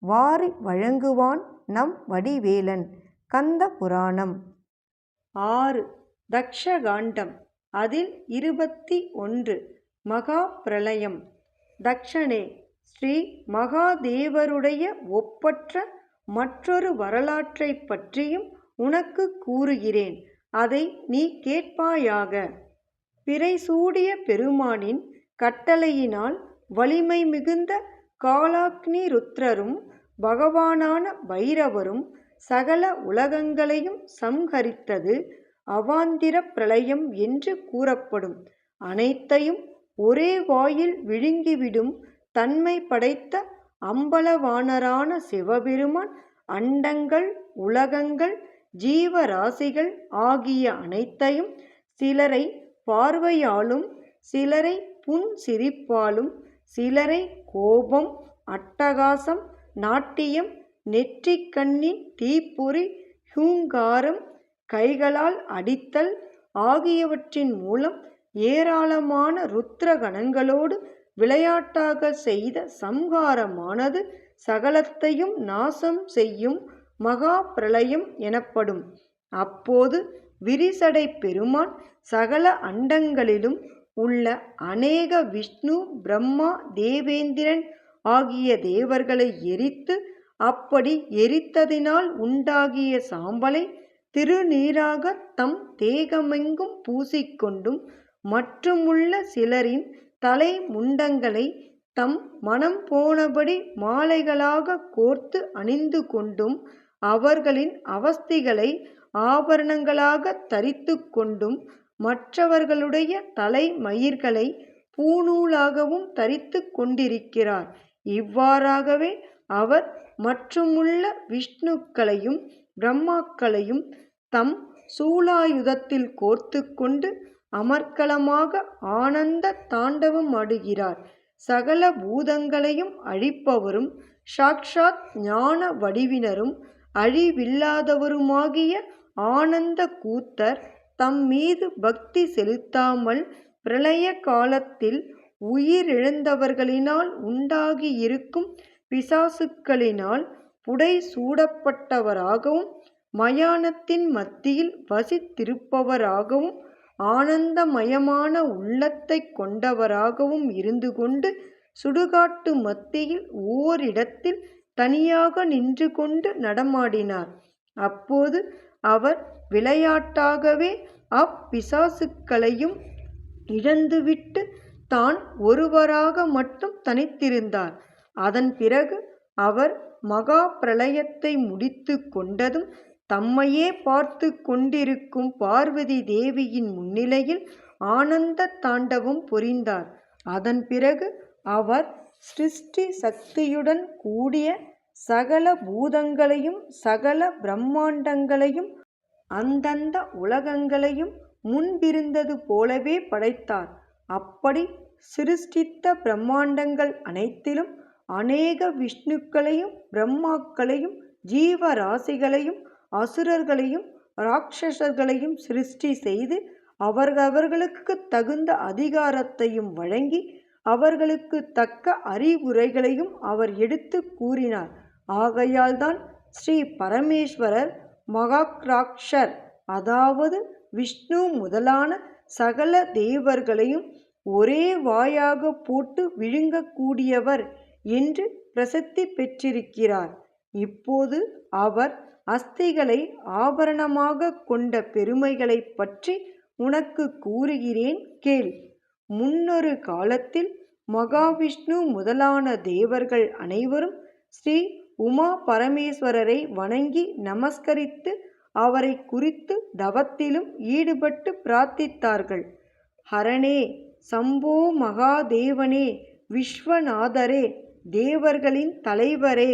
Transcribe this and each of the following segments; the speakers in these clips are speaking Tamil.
வாரி வழங்குவான் நம் வடிவேலன். கந்த புராணம். ஆறு. தக்ஷகாண்டம். அதில் இருபத்தி ஒன்று. மகா பிரளயம் தக்ஷனே ஸ்ரீ மகாதேவருடைய ஒப்பற்ற மற்றொரு வரலாற்றைப் பற்றியும் உனக்கு கூறுகிறேன். அதை நீ கேட்பாயாக. பிறைசூடிய பெருமானின் கட்டளையினால் வலிமை மிகுந்த காலாக்னி ருத்ரரும் பகவானான பைரவரும் சகல உலகங்களையும் சம்ஹரித்தது அவாந்திர பிரளயம் என்று கூறப்படும். அனைத்தையும் ஒரே வாயில் விழுங்கிவிடும் தன்மை படைத்த அம்பலவாணரான சிவபெருமான் அண்டங்கள் உலகங்கள் ஜீவராசிகள் ஆகிய அனைத்தையும் சிலரை பார்வையாலும் சிலரை புன் சிரிப்பாலும் சிலரை கோபம் அட்டகாசம் நாட்டியம் நெற்றிக்கண்ணின் தீப்பொறி ஹூங்காரம் கைகளால் அடித்தல் ஆகியவற்றின் மூலம் ஏராளமான ருத்ர கணங்களோடு விளையாட்டாக செய்த சம்ஹாரமானது சகலத்தையும் நாசம் செய்யும் மகா பிரளயம் எனப்படும். அப்போது விரிசடை பெருமான் சகல அண்டங்களிலும் உள்ள அநேக விஷ்ணு பிரம்மா தேவேந்திரன் ஆகிய தேவர்களை எரித்து அப்படி எரித்ததினால் உண்டாகிய சாம்பலை திருநீராக தம் தேகமெங்கும் பூசிக்கொண்டும் மற்றுமுள்ள சிலரின் தலை முண்டங்களை தம் மனம் போனபடி மாலைகளாக கோர்த்து அணிந்து கொண்டும் அவர்களின் அவஸ்திகளை ஆபரணங்களாக தரித்து கொண்டும் மற்றவர்களுடைய தலை மயிர்களை பூநூலாகவும் தரித்து கொண்டிருக்கிறார். இவ்வாறாகவே அவர் மற்றுமுள்ள விஷ்ணுக்களையும் பிரம்மாக்களையும் தம் சூலாயுதத்தில் கோர்த்து கொண்டு அமர்க்கலமாக ஆனந்த தாண்டவம் ஆடுகிறார். சகல பூதங்களையும் அழிப்பவரும் சாக்ஷாத் ஞான வடிவினரும் அழிவில்லாதவருமாகிய ஆனந்த கூத்தர் தம் மீது பக்தி செலுத்தாமல் பிரளய காலத்தில் உயிரிழந்தவர்களினால் உண்டாகியிருக்கும் பிசாசுக்களினால் புடை சூடப்பட்டவராகவும் மயானத்தின் மத்தியில் வசித்திருப்பவராகவும் ஆனந்தமயமான உள்ளத்தைக் கொண்டவராகவும் இருந்து கொண்டு சுடுகாட்டு மத்தியில் ஓரிடத்தில் தனியாக நின்று கொண்டு நடமாடினார். அப்போது அவர் விளையாட்டாகவே அப்பிசாசுக்களையும் இழந்துவிட்டு தான் ஒருவராக மட்டும் தனித்திருந்தார். அதன் பிறகு அவர் மகா பிரளயத்தை முடித்து கொண்டதும் தம்மையே பார்த்து கொண்டிருக்கும் பார்வதி தேவியின் முன்னிலையில் ஆனந்த தாண்டவம் புரிந்தார் அதன் பிறகு அவர் சிருஷ்டி சக்தியுடன் கூடிய சகல பூதங்களையும் சகல பிரம்மாண்டங்களையும் அந்தந்த உலகங்களையும் முன்பிருந்தது போலவே படைத்தார். அப்படி சிருஷ்டித்த பிரம்மாண்டங்கள் அனைத்திலும் அநேக விஷ்ணுக்களையும் பிரம்மாக்களையும் ஜீவராசிகளையும் அசுரர்களையும் ராட்சசர்களையும் சிருஷ்டி செய்து அவரவர்களுக்கு தகுந்த அதிகாரத்தையும் வழங்கி அவர்களுக்கு தக்க அறிவுரைகளையும் அவர் எடுத்து கூறினார். ஆகையால்தான் ஸ்ரீ பரமேஸ்வரர் மகாக்ராக்ஷர் அதாவது விஷ்ணு முதலான சகல தேவர்களையும் ஒரே வாயாக போட்டு விழுங்கக்கூடியவர் என்று பிரசித்தி பெற்றிருக்கிறார். இப்போது அவர் அஸ்திகளை ஆபரணமாக கொண்ட பெருமைகளைப் பற்றி உனக்கு கூறுகிறேன் கேள். முன்னொரு காலத்தில் மகாவிஷ்ணு முதலான தேவர்கள் அனைவரும் ஸ்ரீ உமா பரமேஸ்வரரை வணங்கி நமஸ்கரித்து அவரை குறித்து தவத்திலும் ஈடுபட்டு பிரார்த்தித்தார்கள். ஹரனே சம்போ மகாதேவனே விஸ்வநாதரே தேவர்களின் தலைவரே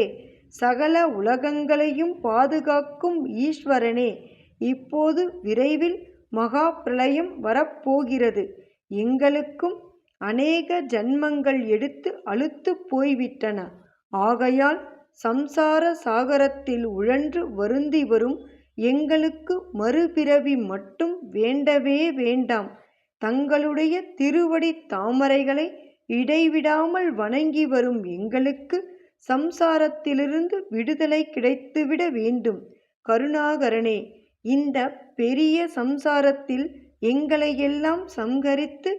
சகல உலகங்களையும் பாதுகாக்கும் ஈஸ்வரனே இப்போது விரைவில் மகா பிரளயம் வரப்போகிறது. எங்களுக்கும் அநேக ஜன்மங்கள் எடுத்து அழுத்து போய்விட்டன. ஆகையால் சம்சார சாகரத்தில் உழன்று வருந்தி வரும் எங்களுக்கு மறுபிறவி மட்டும் வேண்டவே வேண்டாம். தங்களுடைய திருவடி தாமரைகளை இடைவிடாமல் வணங்கி வரும் எங்களுக்கு சம்சாரத்திலிருந்து விடுதலை கிடைத்துவிட வேண்டும். கருணாகரனே இந்த பெரிய சம்சாரத்தில் எங்களையெல்லாம் சங்கரித்து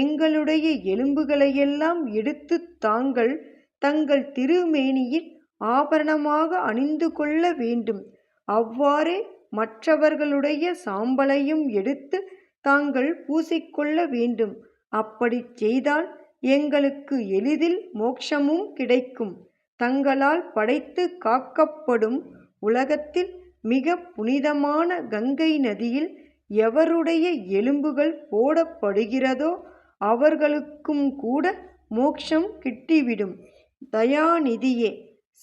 எங்களுடைய எலும்புகளையெல்லாம் எடுத்து தாங்கள் தங்கள் திருமேனியில் ஆபரணமாக அணிந்து கொள்ள வேண்டும். அவ்வாறே மற்றவர்களுடைய சாம்பலையும் எடுத்து தாங்கள் பூசிக்கொள்ள வேண்டும். அப்படிச் செய்தால் எங்களுக்கு எளிதில் மோட்சமும் கிடைக்கும். தங்களால் படைத்து காக்கப்படும் உலகத்தில் மிக புனிதமான கங்கை நதியில் எவருடைய எலும்புகள் போடப்படுகிறதோ அவர்களுக்கும் கூட மோட்சம் கிட்டிவிடும். தயாநிதியே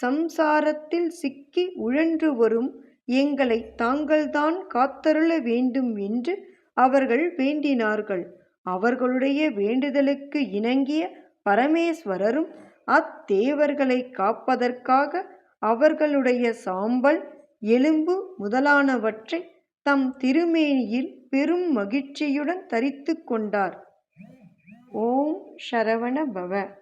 சம்சாரத்தில் சிக்கி உழன்று வரும் எங்களை தாங்கள்தான் காத்தருள வேண்டும் என்று அவர்கள் வேண்டினார்கள். அவர்களுடைய வேண்டுதலுக்கு இணங்கிய பரமேஸ்வரரும் அத்தேவர்களை காப்பதற்காக அவர்களுடைய சாம்பல் எலும்பு முதலானவற்றை தம் திருமேனியில் பெரும் மகிழ்ச்சியுடன் தரித்து கொண்டார். ஓம் சரவண பவ.